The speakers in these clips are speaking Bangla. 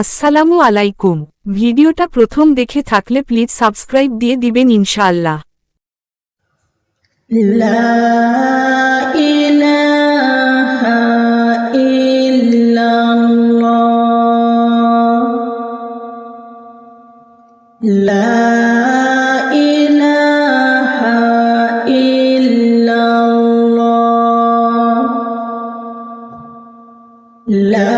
আসসালামু আলাইকুম। ভিডিওটা প্রথম দেখে থাকলে প্লিজ সাবস্ক্রাইব দিয়ে দিবেন ইনশাআল্লাহ। লা লা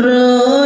रो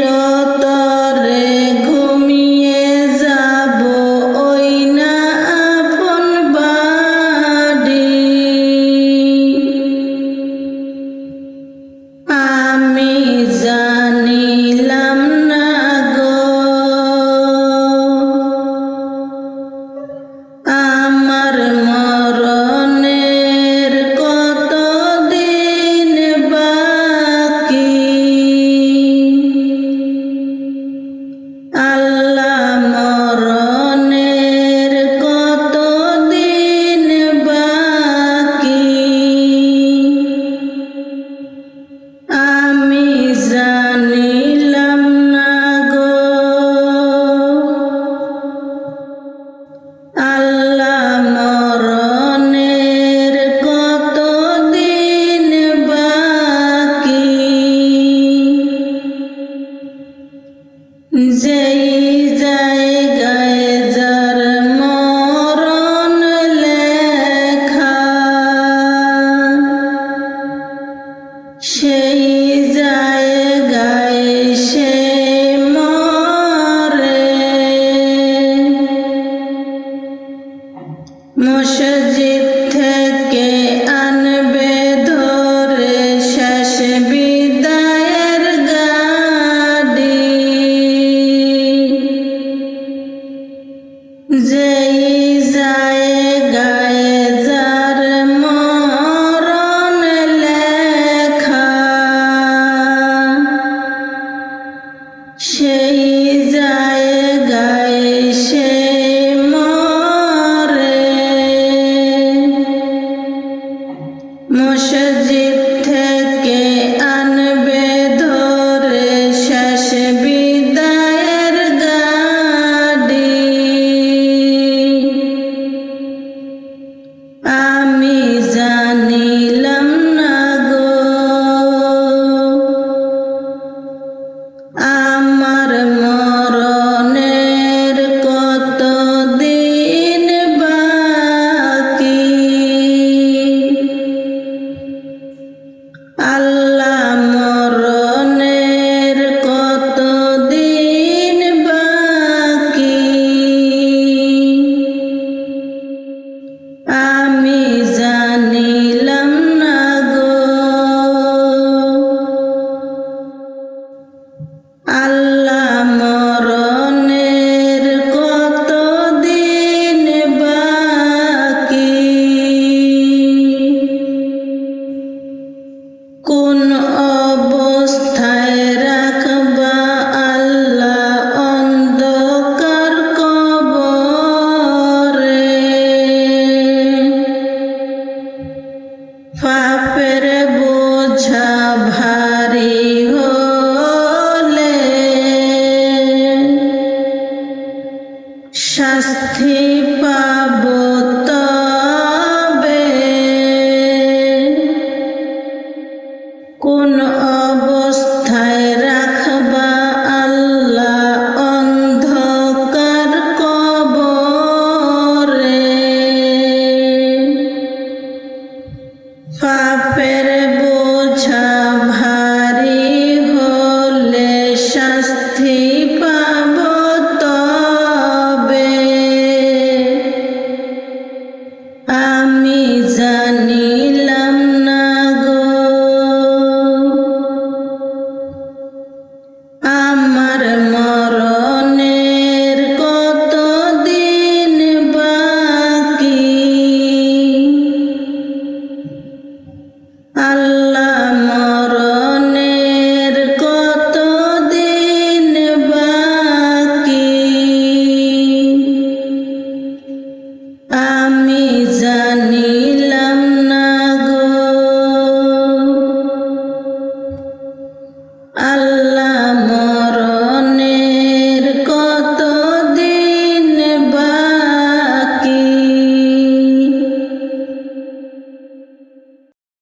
রাত